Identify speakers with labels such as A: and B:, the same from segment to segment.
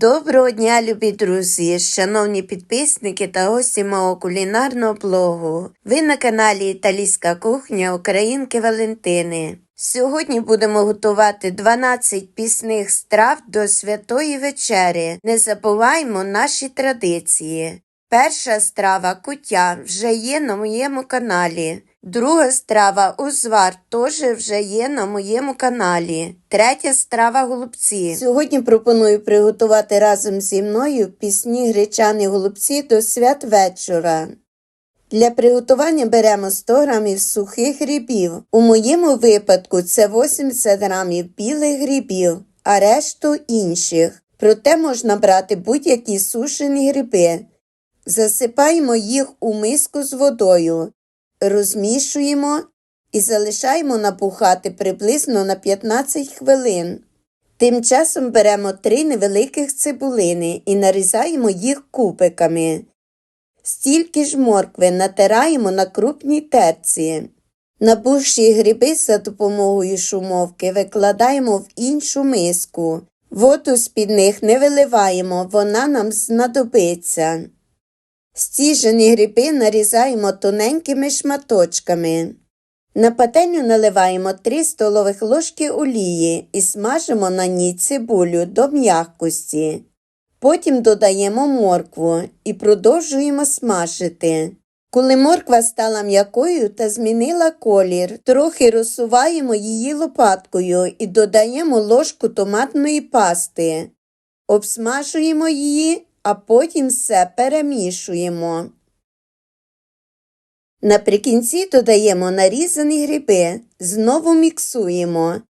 A: Доброго дня, любі друзі, шановні підписники та гості мого кулінарного блогу. Ви на каналі Італійська кухня Українки Валентини. Сьогодні будемо готувати 12 пісних страв до святої вечері. Не забуваємо наші традиції. Перша страва куття вже є на моєму каналі. Друга страва узвар теж вже є на моєму каналі. Третя страва голубці. Сьогодні пропоную приготувати разом зі мною пісні гречані голубці до свят вечора. Для приготування беремо 100 грамів сухих грибів. У моєму випадку це 80 грамів білих грибів, а решту інших. Проте можна брати будь-які сушені гриби. Засипаємо їх у миску з водою, розмішуємо і залишаємо напухати приблизно на 15 хвилин. Тим часом беремо три невеликих цибулини і нарізаємо їх кубиками. Стільки ж моркви натираємо на крупній терці. Набувші гриби за допомогою шумовки викладаємо в іншу миску. Воду з-під них не виливаємо, вона нам знадобиться. Стіжені гриби нарізаємо тоненькими шматочками. На пательню наливаємо 3 столових ложки олії і смажимо на ній цибулю до м'якості. Потім додаємо моркву і продовжуємо смажити. Коли морква стала м'якою та змінила колір, трохи розсуваємо її лопаткою і додаємо ложку томатної пасти. Обсмажуємо її, а потім все перемішуємо. Наприкінці додаємо нарізані гриби, знову міксуємо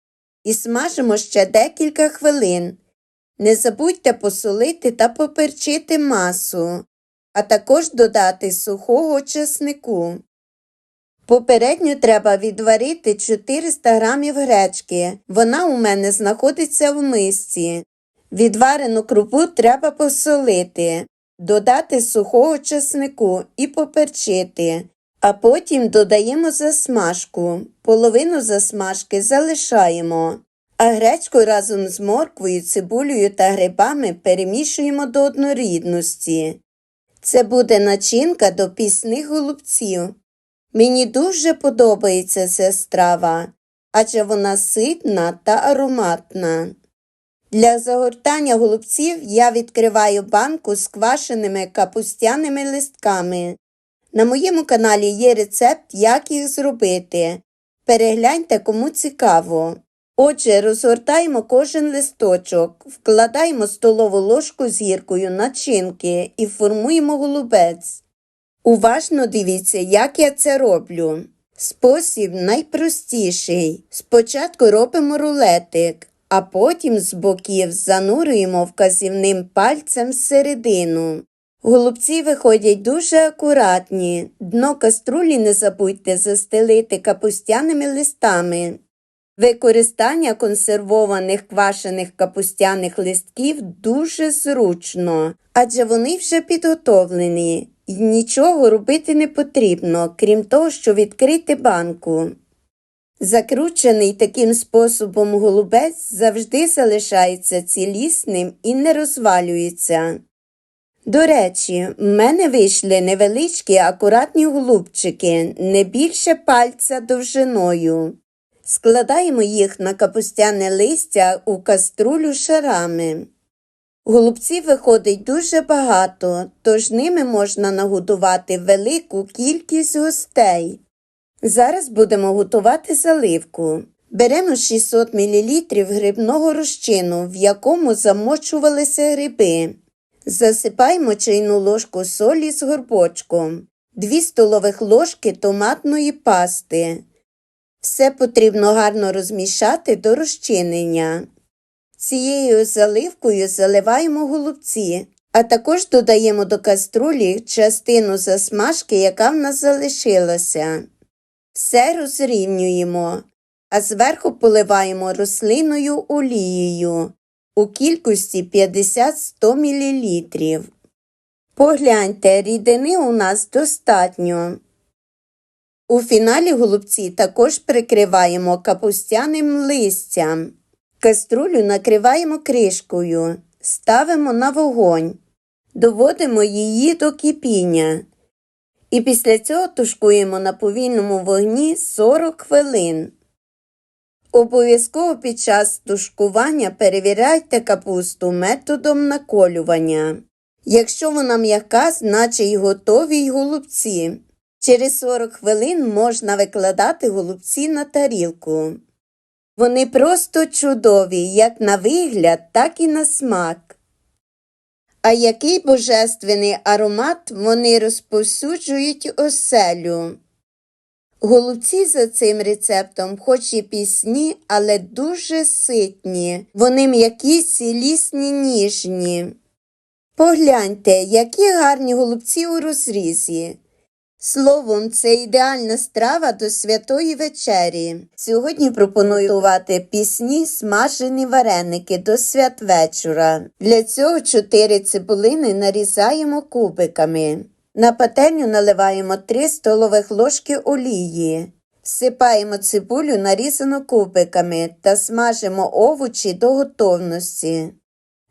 A: і смажимо ще декілька хвилин. Не забудьте посолити та поперчити масу, а також додати сухого чеснику. Попередньо треба відварити 400 грамів гречки. Вона у мене знаходиться в мисці. Відварену крупу треба посолити, додати сухого чеснику і поперчити, а потім додаємо засмажку. Половину засмажки залишаємо, а гречку разом з морквою, цибулею та грибами перемішуємо до однорідності. Це буде начинка до пісних голубців. Мені дуже подобається ця страва, адже вона ситна та ароматна. Для загортання голубців я відкриваю банку з квашеними капустяними листками. На моєму каналі є рецепт, як їх зробити. Перегляньте, кому цікаво. Отже, розгортаємо кожен листочок, вкладаємо столову ложку з гіркою начинки і формуємо голубець. Уважно дивіться, як я це роблю. Спосіб найпростіший. Спочатку робимо рулетик, а потім з боків занурюємо вказівним пальцем всередину. Голубці виходять дуже акуратні. Дно каструлі не забудьте застелити капустяними листами. Використання консервованих квашених капустяних листків дуже зручно, адже вони вже підготовлені і нічого робити не потрібно, крім того, що відкрити банку. Закручений таким способом голубець завжди залишається цілісним і не розвалюється. До речі, в мене вийшли невеличкі акуратні голубчики, не більше пальця довжиною. Складаємо їх на капустяне листя у каструлю шарами. Голубців виходить дуже багато, тож ними можна нагодувати велику кількість гостей. Зараз будемо готувати заливку. Беремо 600 мл грибного розчину, в якому замочувалися гриби. Засипаємо чайну ложку солі з горбочком, 2 столових ложки томатної пасти. Все потрібно гарно розмішати до розчинення. Цією заливкою заливаємо голубці, а також додаємо до каструлі частину засмажки, яка в нас залишилася. Все розрівнюємо, а зверху поливаємо рослинною олією у кількості 50-100 мл. Погляньте, рідини у нас достатньо. У фіналі голубці також прикриваємо капустяним листям. Каструлю накриваємо кришкою, ставимо на вогонь, доводимо її до кипіння. І після цього тушкуємо на повільному вогні 40 хвилин. Обов'язково під час тушкування перевіряйте капусту методом наколювання. Якщо вона м'яка, значить й готові й голубці. Через 40 хвилин можна викладати голубці на тарілку. Вони просто чудові як на вигляд, так і на смак. А який божественний аромат вони розповсюджують оселю. Голубці за цим рецептом, хоч і пісні, але дуже ситні. Вони м'які, цілісні, ніжні. Погляньте, які гарні голубці у розрізі. Словом, це ідеальна страва до святої вечері. Сьогодні пропоную готувати пісні смажені вареники до святвечора. Для цього 4 цибулини нарізаємо кубиками. На пательню наливаємо 3 столових ложки олії. Всипаємо цибулю нарізану кубиками та смажимо овочі до готовності.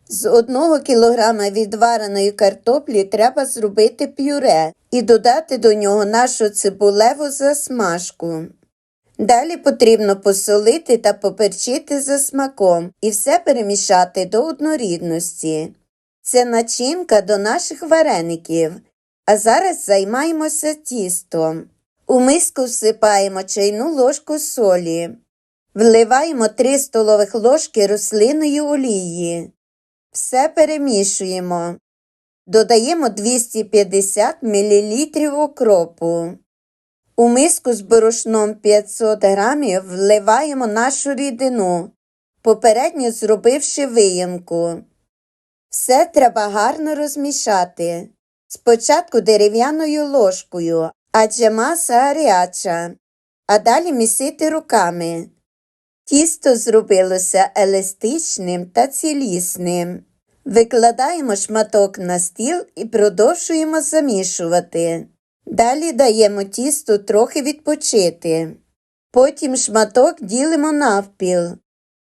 A: З 1 кг відвареної картоплі треба зробити пюре і додати до нього нашу цибулеву засмажку. Далі потрібно посолити та поперчити за смаком і все перемішати до однорідності. Це начинка до наших вареників. А зараз займаємося тістом. У миску всипаємо чайну ложку солі. Вливаємо 3 столових ложки рослинної олії. Все перемішуємо. Додаємо 250 мл окропу. У миску з борошном 500 г вливаємо нашу рідину, попередньо зробивши виємку. Все треба гарно розмішати. Спочатку дерев'яною ложкою, адже маса гаряча, а далі місити руками. Тісто зробилося еластичним та цілісним. Викладаємо шматок на стіл і продовжуємо замішувати. Далі даємо тісту трохи відпочити. Потім шматок ділимо навпіл.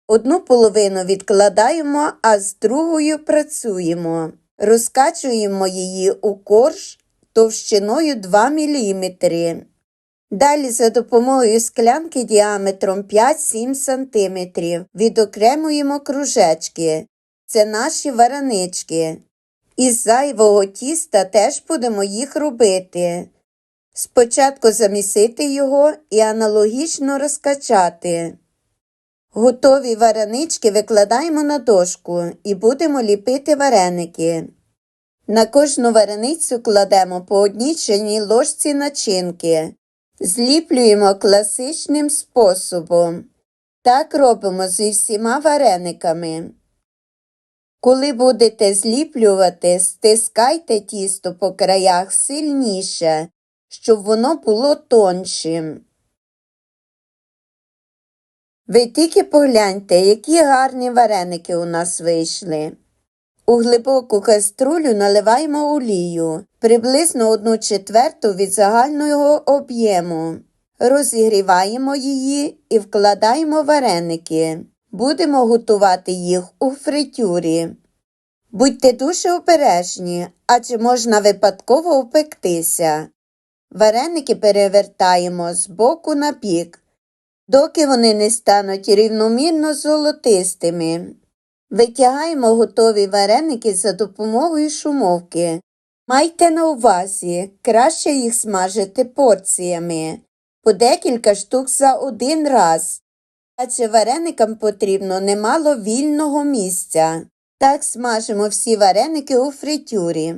A: Одну половину відкладаємо, а з другою працюємо. Розкачуємо її у корж товщиною 2 мм. Далі за допомогою склянки діаметром 5-7 см відокремуємо кружечки. Це наші варенички. Із зайвого тіста теж будемо їх робити. Спочатку замісити його і аналогічно розкачати. Готові варенички викладаємо на дошку і будемо ліпити вареники. На кожну вареницю кладемо по одній чайній ложці начинки. Зліплюємо класичним способом. Так робимо зі всіма варениками. Коли будете зліплювати, стискайте тісто по краях сильніше, щоб воно було тоншим. Ви тільки погляньте, які гарні вареники у нас вийшли. У глибоку каструлю наливаємо олію, приблизно 1 четверту від загального об'єму. Розігріваємо її і вкладаємо вареники. Будемо готувати їх у фритюрі. Будьте дуже обережні, адже можна випадково впектися. Вареники перевертаємо з боку на бік, доки вони не стануть рівномірно золотистими. Витягаємо готові вареники за допомогою шумовки. Майте на увазі, краще їх смажити порціями, по декілька штук за один раз, адже вареникам потрібно немало вільного місця. Так смажимо всі вареники у фритюрі.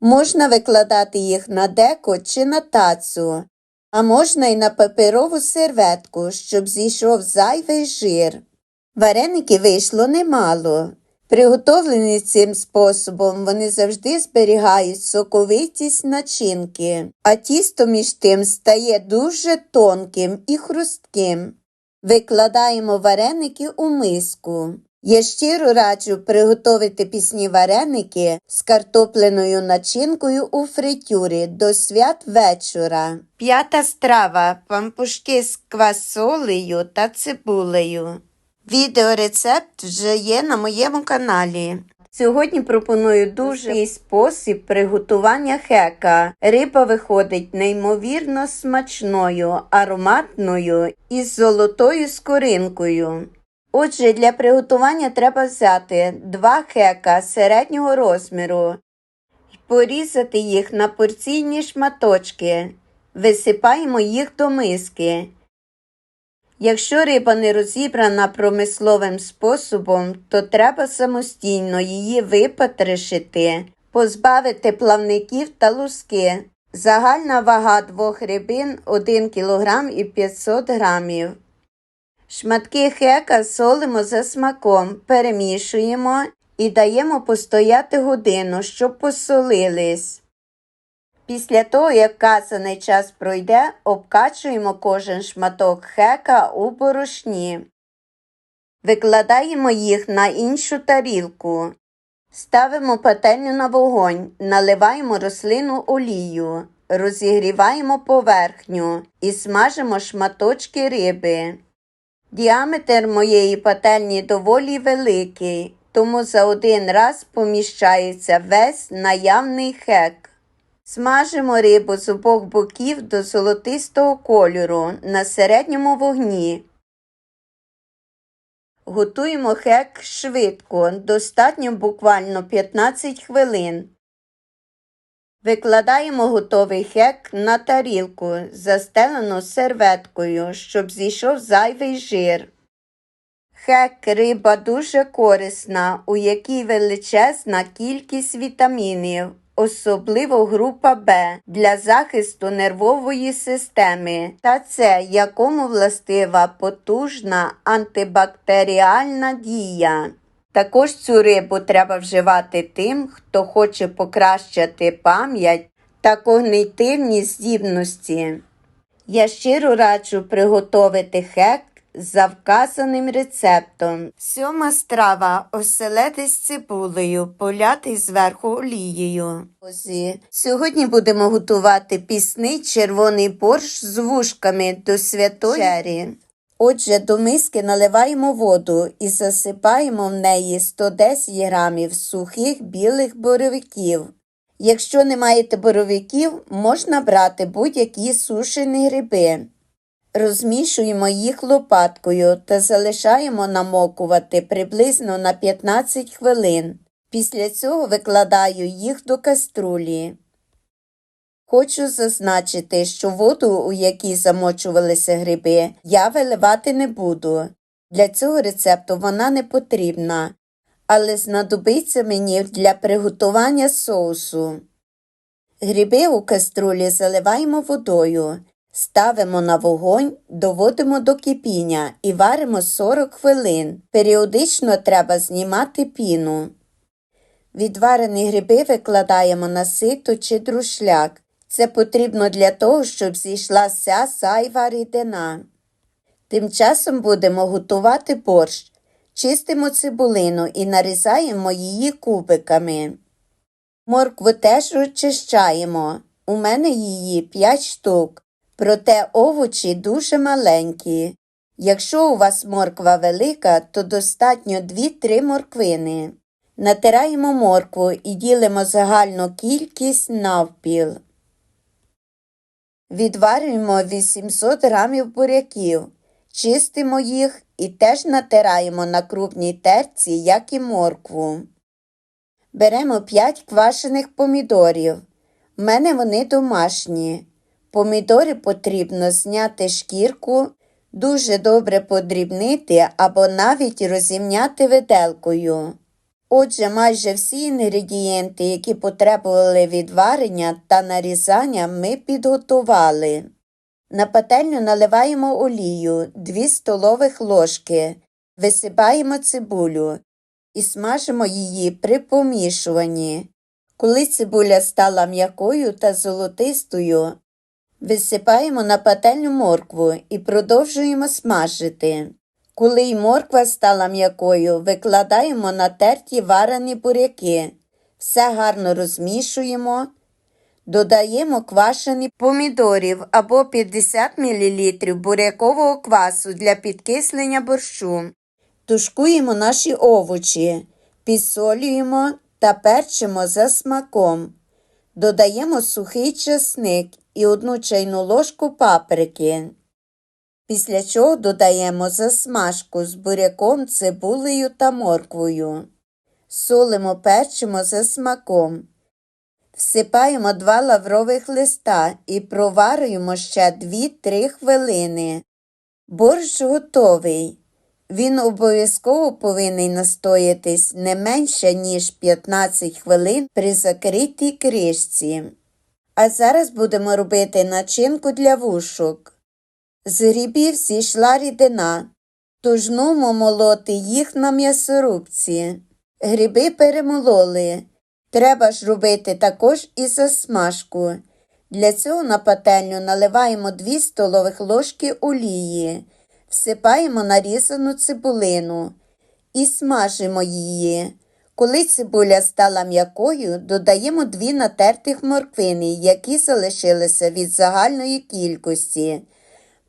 A: Можна викладати їх на деко чи на тацу, а можна й на паперову серветку, щоб зійшов зайвий жир. Вареники вийшло немало. Приготовлені цим способом, вони завжди зберігають соковитість начинки, а тісто між тим стає дуже тонким і хрустким. Викладаємо вареники у миску. Я щиро раджу приготувати пісні вареники з картопленою начинкою у фритюрі до свят вечора. П'ята страва пампушки з квасолею та цибулею. Відеорецепт вже є на моєму каналі. Сьогодні пропоную дуже спосіб приготування хека. Риба виходить неймовірно смачною, ароматною і з золотою скоринкою. Отже, для приготування треба взяти два хека середнього розміру і порізати їх на порційні шматочки. Висипаємо їх до миски. Якщо риба не розібрана промисловим способом, то треба самостійно її випатришити, позбавити плавників та луски. Загальна вага двох рибин 1 кг і 500 г. Шматки хека солимо за смаком, перемішуємо і даємо постояти годину, щоб посолились. Після того, як вказаний час пройде, обкачуємо кожен шматок хека у борошні. Викладаємо їх на іншу тарілку. Ставимо пательню на вогонь, наливаємо рослину олію, розігріваємо поверхню і смажимо шматочки риби. Діаметр моєї пательні доволі великий, тому за один раз поміщається весь наявний хек. Смажимо рибу з обох боків до золотистого кольору на середньому вогні. Готуємо хек швидко, достатньо буквально 15 хвилин. Викладаємо готовий хек на тарілку, застелену серветкою, щоб зійшов зайвий жир. Хек риба дуже корисна, у якій величезна кількість вітамінів, особливо група Б для захисту нервової системи та С, якому властива потужна антибактеріальна дія. Також цю рибу треба вживати тим, хто хоче покращити пам'ять та когнитивні здібності. Я щиро раджу приготувати хек за вказаним рецептом. Сьома страва оселедець з цибулею, полятий зверху олією. Сьогодні будемо готувати пісний червоний борщ з вушками до святої Чері. Отже, до миски наливаємо воду і засипаємо в неї 110 грамів сухих білих боровиків. Якщо не маєте боровиків, можна брати будь-які сушені гриби. Розмішуємо їх лопаткою та залишаємо намокувати приблизно на 15 хвилин. Після цього викладаю їх до каструлі. Хочу зазначити, що воду, у якій замочувалися гриби, я виливати не буду. Для цього рецепту вона не потрібна, але знадобиться мені для приготування соусу. Гриби у каструлі заливаємо водою, ставимо на вогонь, доводимо до кипіння і варимо 40 хвилин. Періодично треба знімати піну. Відварені гриби викладаємо на сито чи друшляк. Це потрібно для того, щоб зійшла вся зайва рідина. Тим часом будемо готувати борщ. Чистимо цибулину і нарізаємо її кубиками. Моркву теж розчищаємо. У мене її 5 штук, проте овочі дуже маленькі. Якщо у вас морква велика, то достатньо 2-3 морквини. Натираємо моркву і ділимо загальну кількість навпіл. Відварюємо 800 грамів буряків, чистимо їх і теж натираємо на крупній терці, як і моркву. Беремо 5 квашених помідорів. У мене вони домашні. Помідори потрібно зняти шкірку, дуже добре подрібнити або навіть розімняти виделкою. Отже, майже всі інгредієнти, які потребували відварення та нарізання, ми підготували. На пательню наливаємо олію 2 столових ложки, висипаємо цибулю і смажимо її при помішуванні. Коли цибуля стала м'якою та золотистою, висипаємо на пательню моркву і продовжуємо смажити. Коли й морква стала м'якою, викладаємо на терті варені буряки. Все гарно розмішуємо. Додаємо квашені помідорів або 50 мл бурякового квасу для підкислення борщу. Тушкуємо наші овочі. Підсолюємо та перчимо за смаком. Додаємо сухий чесник і одну чайну ложку паприки. Після чого додаємо засмажку з буряком, цибулею та морквою. Солимо, перчимо за смаком. Всипаємо два лаврових листа і проварюємо ще 2-3 хвилини. Борщ готовий. Він обов'язково повинен настоятись не менше, ніж 15 хвилин при закритій кришці. А зараз будемо робити начинку для вушок. З грибів зійшла рідина, тож нумо молоти їх на м'ясорубці. Гриби перемололи. Треба ж робити також і засмажку. Для цього на пательню наливаємо 2 столових ложки олії, всипаємо нарізану цибулину і смажимо її. Коли цибуля стала м'якою, додаємо 2 натертих морквини, які залишилися від загальної кількості.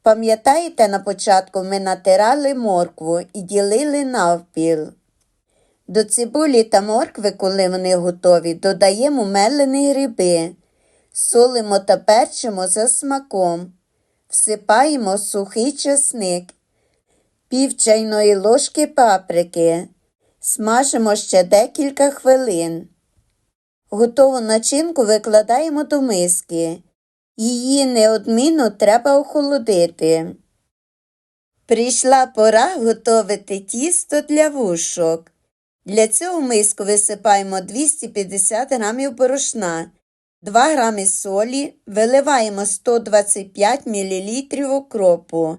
A: Пам'ятаєте, на початку ми натирали моркву і ділили навпіл. До цибулі та моркви, коли вони готові, додаємо мелені гриби, солимо та перчимо за смаком, всипаємо сухий чесник, пів чайної ложки паприки, смажимо ще декілька хвилин. Готову начинку викладаємо до миски. Її неодмінно треба охолодити. Прийшла пора готувати тісто для вушок. Для цього в миску висипаємо 250 г борошна, 2 г солі, виливаємо 125 мл окропу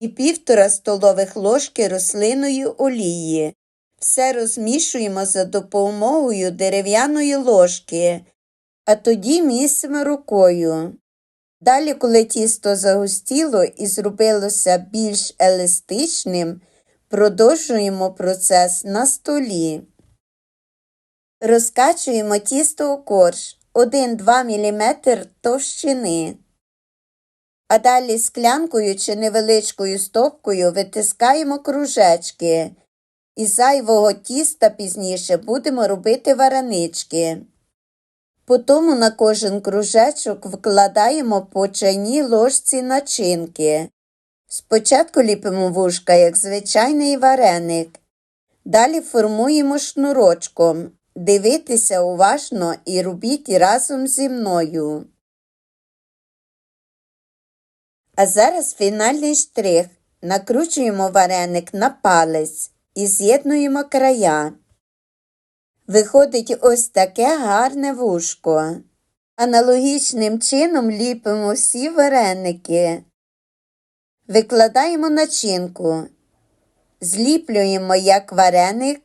A: і 1,5 столових ложки рослинної олії. Все розмішуємо за допомогою дерев'яної ложки, а тоді місимо рукою. Далі, коли тісто загустіло і зробилося більш еластичним, продовжуємо процес на столі. Розкачуємо тісто у корж 1-2 мм товщини. А далі склянкою чи невеличкою стопкою витискаємо кружечки. Із зайвого тіста пізніше будемо робити варенички. Потім на кожен кружечок вкладаємо по чайній ложці начинки. Спочатку ліпимо вушка, як звичайний вареник. Далі формуємо шнурочком. Дивитися уважно і робіть разом зі мною. А зараз фінальний штрих. Накручуємо вареник на палець і з'єднуємо края. Виходить ось таке гарне вушко. Аналогічним чином ліпимо всі вареники. Викладаємо начинку, зліплюємо як вареник,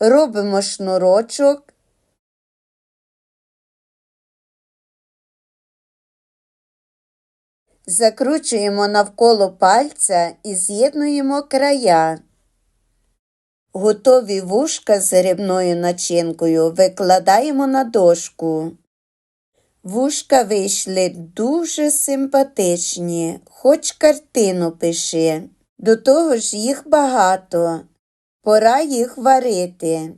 A: робимо шнурочок, закручуємо навколо пальця і з'єднуємо края. Готові вушка з грибною начинкою викладаємо на дошку. Вушка вийшли дуже симпатичні, хоч картину пиши. До того ж їх багато. Пора їх варити.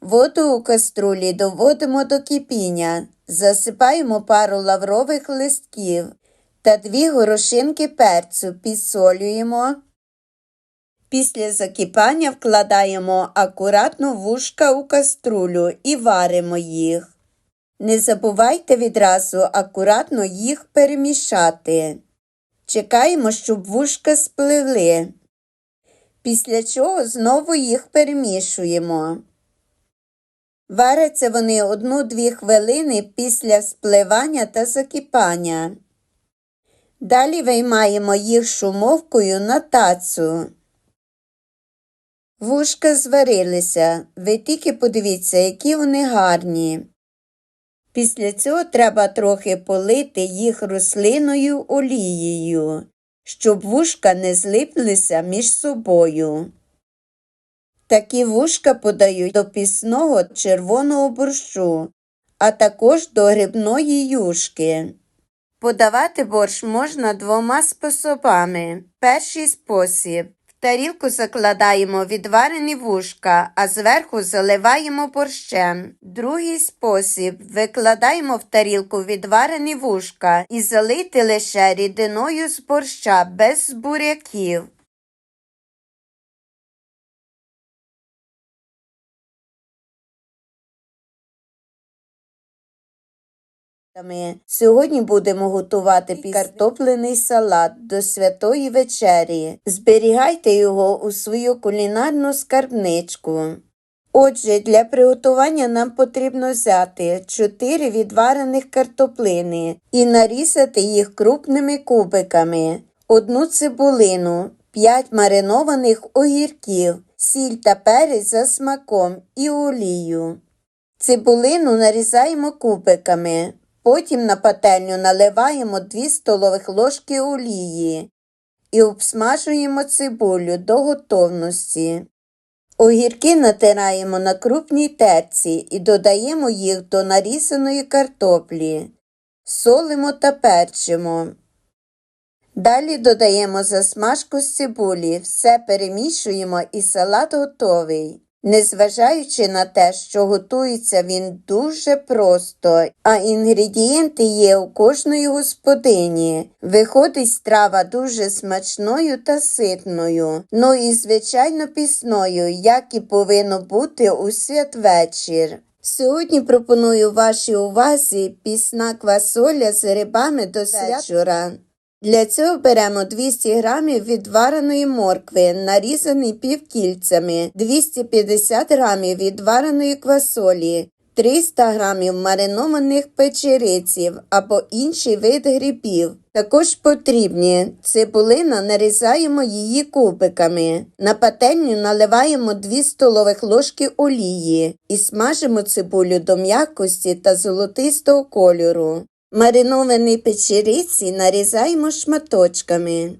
A: Воду у каструлі доводимо до кипіння, засипаємо пару лаврових листків та дві горошинки перцю підсолюємо. Після закипання вкладаємо акуратно вушка у каструлю і варимо їх. Не забувайте відразу акуратно їх перемішати. Чекаємо, щоб вушка спливли. Після чого знову їх перемішуємо. Варяться вони 1-2 хвилини після спливання та закипання. Далі виймаємо їх шумовкою на тацу. Вушка зварилися, ви тільки подивіться, які вони гарні. Після цього треба трохи полити їх рослиною олією, щоб вушка не злиплися між собою. Такі вушка подають до пісного червоного борщу, а також до грибної юшки. Подавати борщ можна двома способами. Перший спосіб В тарілку закладаємо відварені вушка, а зверху заливаємо борщем. Другий спосіб викладаємо в тарілку відварені вушка і залити лише рідиною з борща без буряків. Сьогодні будемо готувати картопляний салат до святої вечері. Зберігайте його у свою кулінарну скарбничку. Отже, для приготування нам потрібно взяти 4 відварених картоплини і нарізати їх крупними кубиками, одну цибулину, 5 маринованих огірків, сіль та перець за смаком і олію. Цибулину нарізаємо кубиками. Потім на пательню наливаємо 2 столових ложки олії і обсмажуємо цибулю до готовності. Огірки натираємо на крупній терці і додаємо їх до нарізаної картоплі. Солимо та перчимо. Далі додаємо засмажку з цибулі, все перемішуємо і салат готовий. Незважаючи на те, що готується він дуже просто, а інгредієнти є у кожної господині. Виходить страва дуже смачною та ситною, ну і звичайно пісною, як і повинно бути у святвечір. Сьогодні пропоную вашій увазі пісна квасоля з рибами до вечора. Для цього беремо 200 грамів відвареної моркви, нарізаний півкільцями, 250 грамів відвареної квасолі, 300 грамів маринованих печериців або інший вид грибів. Також потрібні цибулина, нарізаємо її кубиками. На пательню наливаємо 2 столових ложки олії і смажимо цибулю до м'якості та золотистого кольору. Мариновані печериці нарізаємо шматочками.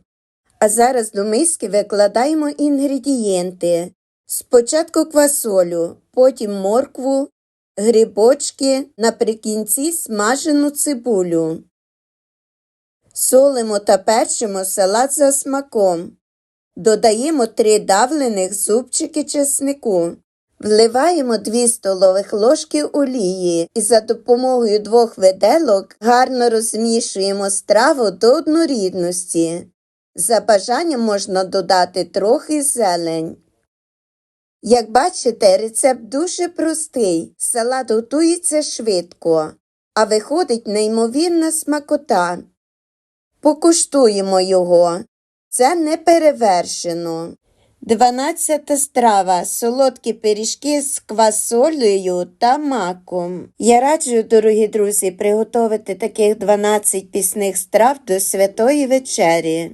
A: А зараз до миски викладаємо інгредієнти. Спочатку квасолю, потім моркву, грибочки, наприкінці смажену цибулю. Солимо та перчимо салат за смаком. Додаємо 3 давлених зубчики чеснику. Вливаємо 2 столових ложки олії і за допомогою двох виделок гарно розмішуємо страву до однорідності. За бажанням можна додати трохи зелень. Як бачите, рецепт дуже простий. Салат готується швидко, а виходить неймовірна смакота. Покуштуємо його. Це не перевершено. Дванадцята страва солодкі пиріжки з квасолею та маком. Я раджу, дорогі друзі, приготувати таких 12 пісних страв до святої вечері.